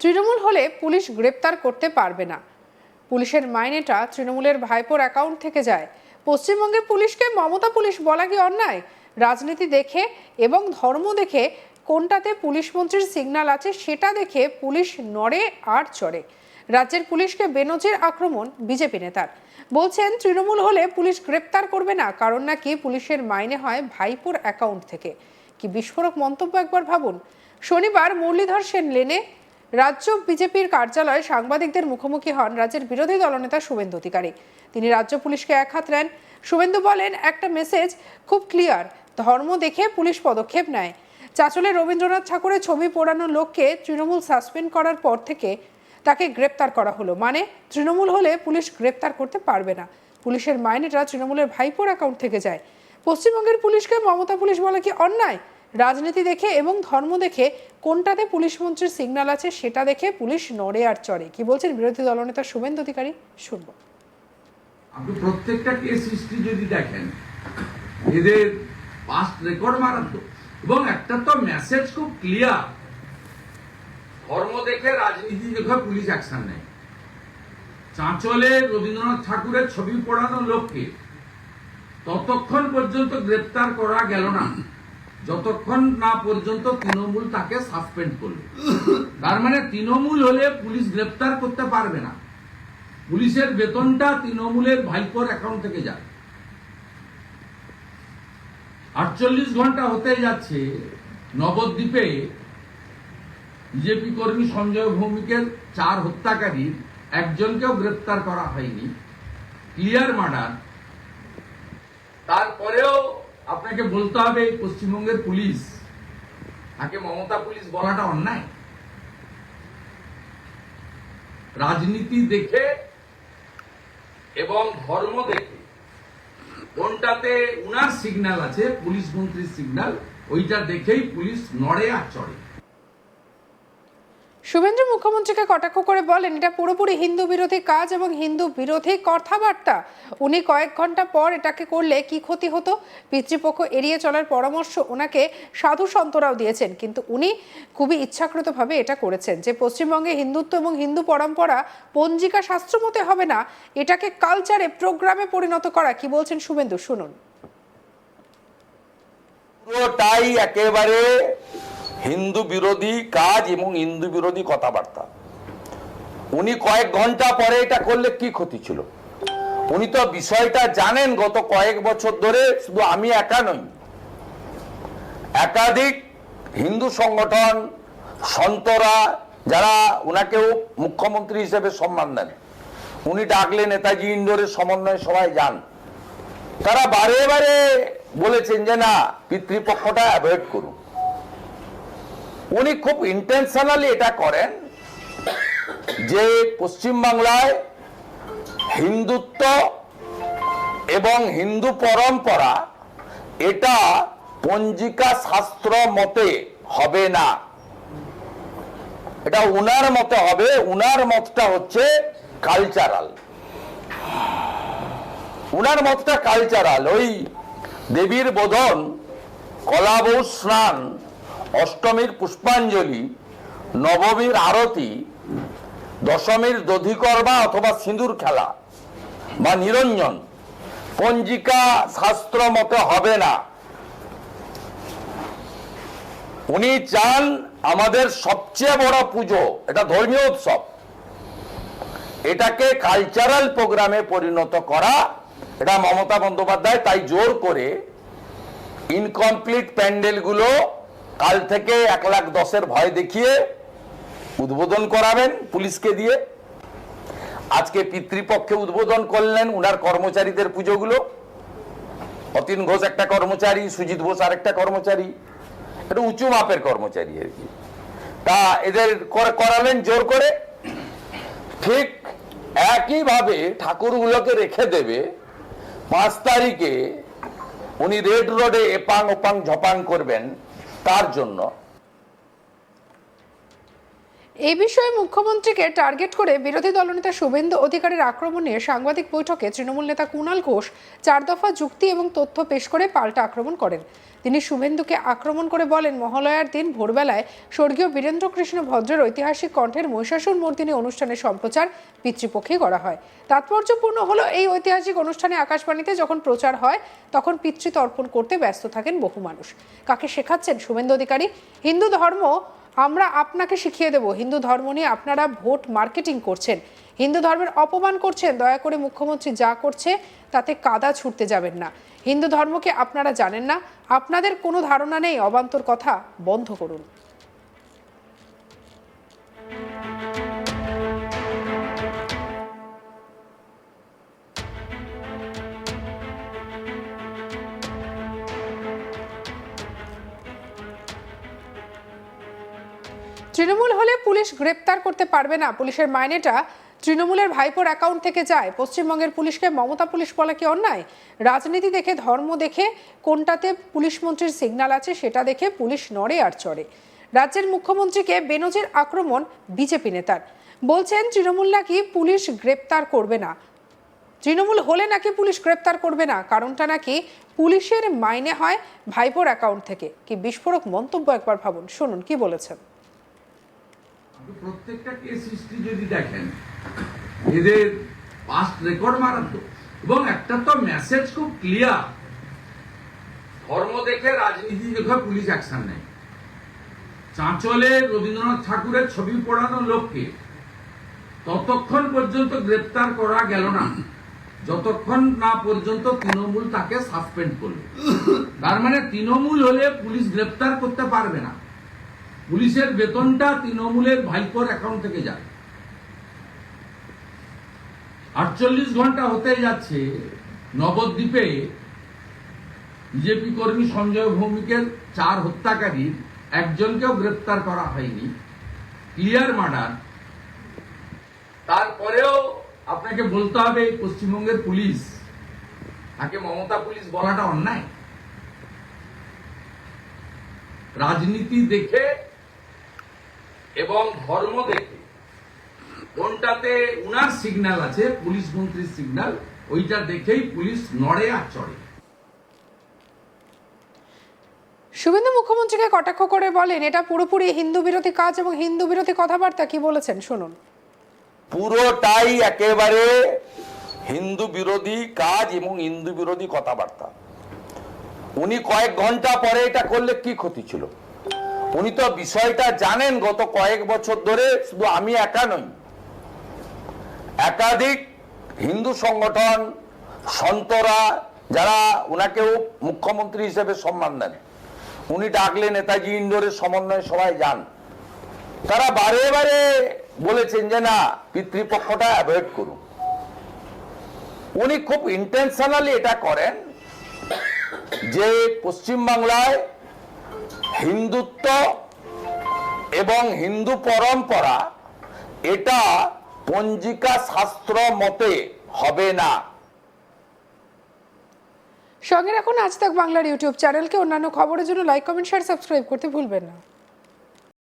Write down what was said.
তৃণমূল হলে পুলিশ গ্রেপ্তার করতে পারবে না। পুলিশের মাইনেটা তৃণমূলের ভাইপোর অ্যাকাউন্ট থেকে যায়। পশ্চিমবঙ্গের পুলিশকে মমতা পুলিশ বলা কি অন্যায়? রাজনীতি দেখে এবং ধর্ম দেখে কোনটাতে পুলিশ মন্ত্রীর সিগন্যাল আছে সেটা দেখে পুলিশ নড়ে আর চড়ে। রাজ্যের পুলিশকে বেনজির আক্রমণ বিজেপি নেতার। বলছেন, তৃণমূল হলে পুলিশ গ্রেপ্তার করবে না, কারণ নাকি পুলিশের মাইনে হয় ভাইপোর অ্যাকাউন্ট থেকে। কি বিস্ফোরক মন্তব্য একবার ভাবুন। শনিবার মুরলীধর সেন লেনে রাজ্য বিজেপির কার্যালয়ে সাংবাদিকদের মুখোমুখি হন রাজ্যের বিরোধী দলনেতা শুভেন্দু অধিকারী। তিনি রাজ্য পুলিশকে এক হাত নেন। শুভেন্দু বলেন, একটা মেসেজ খুব ক্লিয়ার, ধর্ম দেখে পুলিশ পদক্ষেপ নেয়। চাচলে রবীন্দ্রনাথ ঠাকুরের ছবি পোড়ানো লোককে তৃণমূল সাসপেন্ড করার পর থেকে তাকে গ্রেপ্তার করা হলো। মানে তৃণমূল হলে পুলিশ গ্রেপ্তার করতে পারবে না। পুলিশের মাইনেটা তৃণমূলের ভাইপোর অ্যাকাউন্ট থেকে যায়। পশ্চিমবঙ্গের পুলিশকে মমতা পুলিশ বলা কি অন্যায়? রাজনীতি দেখে এবং ধর্ম দেখে কোনটাতে পুলিশ মন্ত্রীর সিগন্যাল আছে সেটা দেখে পুলিশ নড়ে আর চড়ে। কি বলছেন বিরোধী দলনেতা শুভেন্দু অধিকারী? শুনব। আপনি প্রত্যেকটা কেস হিস্ট্রি যদি দেখেন, এদের পাস্ট রেকর্ড মারাত্মক। এবং একটা তো মেসেজ খুব ক্লিয়ার ধর্ম দেখে, রাজনীতি দেখে পুলিশ অ্যাকশন নেয়। চাঁচলে রবীন্দ্রনাথ ঠাকুরের ছবি পড়ানো লোককে ততক্ষণ পর্যন্ত গ্রেপ্তার করা গেল না। যতক্ষণ না পর্যন্ত তৃণমূল তাকে সাসপেন্ড করল তার মানে তৃণমূল হলে পুলিশ গ্রেপ্তার করতে পারবে না। পুলিশের বেতনটা তৃণমূলের ভাইপোর অ্যাকাউন্ট থেকে যায়। আটচল্লিশ ঘণ্টা হতে যাচ্ছে, নবদ্বীপে বিজেপি কর্মী সঞ্জয় ভৌমিকের চার হত্যাকারীর একজনকেও গ্রেপ্তার করা হয়নি। Clear murder. তারপরেও আপনাকে বলতে হবে পশ্চিমবঙ্গের পুলিশ। তাকে মমতা পুলিশ বলাটা অন্যায়। রাজনীতি দেখে এবং ধর্ম দেখে কোনটাতে উনার সিগন্যাল আছে, পুলিশ মন্ত্রীর সিগন্যাল ওইটা দেখেই পুলিশ নড়ে আর চড়ে। শুভেন্দু মুখ্যমন্ত্রীকে কটাক্ষ করে বলেন, এটা পুরোপুরি হিন্দু বিরোধী কাজ এবং হিন্দু বিরোধী কথাবার্তা। উনি কয়েক ঘণ্টা পর এটাকে করলে কি ক্ষতি হতো? পিতৃপক্ষ এড়িয়ে চলার পরামর্শ ওনাকে সাধু সন্তরাও দিয়েছেন। কিন্তু উনি খুবই ইচ্ছাকৃতভাবে এটা করেছেন যে, পশ্চিমবঙ্গে হিন্দুত্ব এবং হিন্দু পরম্পরা পঞ্জিকা শাস্ত্র মতে হবে না। এটাকে কালচারে, প্রোগ্রামে পরিণত করা। কি বলছেন শুভেন্দু? শুনুন। পুরোটাই একেবারে হিন্দু বিরোধী কাজ এবং হিন্দু বিরোধী কথাবার্তা। উনি কয়েক ঘণ্টা পরে এটা করলে কি ক্ষতি ছিল? উনি তো বিষয়টা জানেন গত কয়েক বছর ধরে, শুধু আমি একা নই। একাধিক হিন্দু সংগঠন, সন্তরা, যারা ওনাকেও মুখ্যমন্ত্রী হিসেবে সম্মান দেন। উনি ডাকলে নেতাজি ইন্ডোরের সমন্বয় সবাই যান। তারা বারে বারে বলেছেন যে, না, পিতৃপক্ষটা অ্যাভয়েড করুন। উনি খুব ইন্টেনশনালি এটা করেন যে পশ্চিমবাংলায় হিন্দুত্ব এবং হিন্দু পরম্পরা এটা পঞ্জিকা শাস্ত্র মতে হবে না। এটা উনার মতে হবে, উনার মতটা হচ্ছে কালচারাল উনার মতটা কালচারাল ওই দেবীর বোধন কলাবৌ স্নান অষ্টমীর পুষ্পাঞ্জলি, নবমীর আরতি, দশমীর দধিকর্মা অথবা সিঁদুর খেলা বা নিরঞ্জন, পঞ্জিকা শাস্ত্র মতে হবে না। উনি চান আমাদের সবচেয়ে বড় পুজো, এটা ধর্মীয় উৎসব। এটাকে কালচারাল প্রোগ্রামে পরিণত করা, এটা মমতা বন্দ্যোপাধ্যায় তাই জোর করে ইনকমপ্লিট প্যান্ডেলগুলো কাল থেকে এক লাখ দশের ভয় দেখিয়ে উদ্বোধন করাবেন পুলিশকে দিয়ে। আজকে পিতৃপক্ষে উদ্বোধন করলেন উনার কর্মচারীদের পুজোগুলো। অতীন ঘোষ একটা কর্মচারী, সুজিত ঘোষ আরেকটা কর্মচারী। এটা উঁচু মাপের কর্মচারী আর কি। তা এদের কর- করালেন জোর করে। ঠিক একইভাবে ঠাকুরগুলোকে রেখে দেবে পাঁচ তারিখে উনি রেড রোডে এপাং ওপাং ঝপাং করবেন। তার জন্য এই বিষয়ে মুখ্যমন্ত্রীকে টার্গেট করে বিরোধী দলনেতা শুভেন্দু অধিকারের আক্রমণে সাংবাদিক বৈঠকে তৃণমূল নেতা কুণাল ঘোষ চার দফা যুক্তি এবং তথ্য পেশ করে পাল্টা আক্রমণ করেন। তিনি শুভেন্দুকে আক্রমণ করে বলেন, মহালয়ার দিন ভোরবেলায় স্বর্গীয় বীরেন্দ্র কৃষ্ণ ভদ্রের ঐতিহাসিক কণ্ঠের মহিষাসুর মর্দিনী অনুষ্ঠানের সম্প্রচার পিতৃপক্ষে করা হয়। তাৎপর্যপূর্ণ হলো এই ঐতিহাসিক অনুষ্ঠানে আকাশবাণীতে যখন প্রচার হয়, তখন পিতৃতর্পণ করতে ব্যস্ত থাকেন বহু মানুষ। কাকে শেখাচ্ছেন শুভেন্দু অধিকারী? হিন্দু ধর্ম আমরা আপনাকে শিখিয়ে দেব, হিন্দু ধর্ম নিয়ে আপনারা ভোট মার্কেটিং করছেন। হিন্দু ধর্মের অপমান করছেন, দয়া করে মুখ্যমন্ত্রী যা করছে তাতে কাদা ছুটতে যাবেন না। হিন্দু ধর্মকে আপনারা জানেন না, আপনাদের কোনো ধারণা নেই, অবান্তর কথা বন্ধ করুন। তৃণমূল হলে পুলিশ গ্রেপ্তার করতে পারবে না। পুলিশের মাইনেটা তৃণমূলের ভাইপোর অ্যাকাউন্ট থেকে যায়। পশ্চিমবঙ্গের পুলিশকে মমতা পুলিশ বলা কি অন্যায়? রাজনীতি দেখে, ধর্ম দেখে, কোনটাতে পুলিশ মন্ত্রীর সিগন্যাল আছে সেটা দেখে পুলিশ নড়ে আর চড়ে। রাজ্যের মুখ্যমন্ত্রীকে বেনজির আক্রমণ বিজেপি নেতার। বলছেন, তৃণমূল নাকি পুলিশ গ্রেপ্তার করবে না? তৃণমূল হলে নাকি পুলিশ গ্রেপ্তার করবে না? কারণটা নাকি পুলিশের মাইনে হয় ভাইপোর অ্যাকাউন্ট থেকে। কি বিস্ফোরক মন্তব্য একবার ভাবুন। শুনুন, কি বলেছেন? প্রত্যেকটা কেস হিস্ট্রি যদি দেখেন, এদের পাস্ট রেকর্ড মারাত্মক। এবং একটা তো মেসেজ খুব ক্লিয়ার ধর্ম দেখে রাজনীতি দেখে পুলিশ অ্যাকশন নেয়। চাঁচলে রবীন্দ্রনাথ ঠাকুরের ছবি পড়ানো লোককে ততক্ষণ পর্যন্ত গ্রেপ্তার করা গেল না। যতক্ষণ না পর্যন্ত তৃণমূল তাকে সাসপেন্ড করবে তার মানে তৃণমূল হলে পুলিশ গ্রেপ্তার করতে পারবে না। পুলিশের বেতনটা তৃণমূলের ভাইপোর অ্যাকাউন্ট থেকে যায়। আটচল্লিশ ঘণ্টা হতে যাচ্ছে, নবদ্বীপে বিজেপি কর্মী সঞ্জয় ভৌমিকের চার হত্যাকারীর একজনকেও গ্রেপ্তার করা হয়নি। Clear murder. তারপরেও আপনাকে বলতে হবে পশ্চিমবঙ্গের পুলিশ, তাকে মমতা পুলিশ বলাটা অন্যায়। রাজনীতি দেখে এবং ধর্ম দেখে। কোনটাতে উনার সিগন্যাল আছে পুলিশ মন্ত্রীর সিগন্যাল ওইটা দেখেই পুলিশ নড়ে আর চড়ে। শুভেন্দু মুখ্যমন্ত্রীকে কটাক্ষ করে বলেন এটা পুরোপুরি হিন্দু বিরোধী কাজ এবং হিন্দু বিরোধী কথাবার্তা কি বলেছেন? শুনুন। পুরোটাই একেবারে হিন্দু বিরোধী কাজ এবং হিন্দু বিরোধী কথাবার্তা। উনি কয়েক ঘণ্টা পরে এটা করলে কি ক্ষতি ছিল? উনি তো বিষয়টা জানেন গত কয়েক বছর ধরে, শুধু আমি একা নই। একাধিক হিন্দু সংগঠন, সন্তরা, যারা উনাকেও মুখ্যমন্ত্রী হিসেবে সম্মান দেন। উনি ডাকলে নেতাজি ইন্দোরের সমন্বয় সবাই যান। তারা বারে বারে বলেছেন যে, না, পিতৃপক্ষটা অ্যাভয়েড করুন। উনি খুব ইন্টেনশনালি এটা করেন যে, পশ্চিমবাংলায় হিন্দুত্ব এবং হিন্দু পরম্পরা, এটা পঞ্জিকা শাস্ত্র মতে হবে না। সঙ্গে রাখুন আজ তাক বাংলার ইউটিউব চ্যানেলকে। অন্যান্য খবরের জন্য লাইক কমেন্ট শেয়ার সাবস্ক্রাইব করতে ভুলবেন না।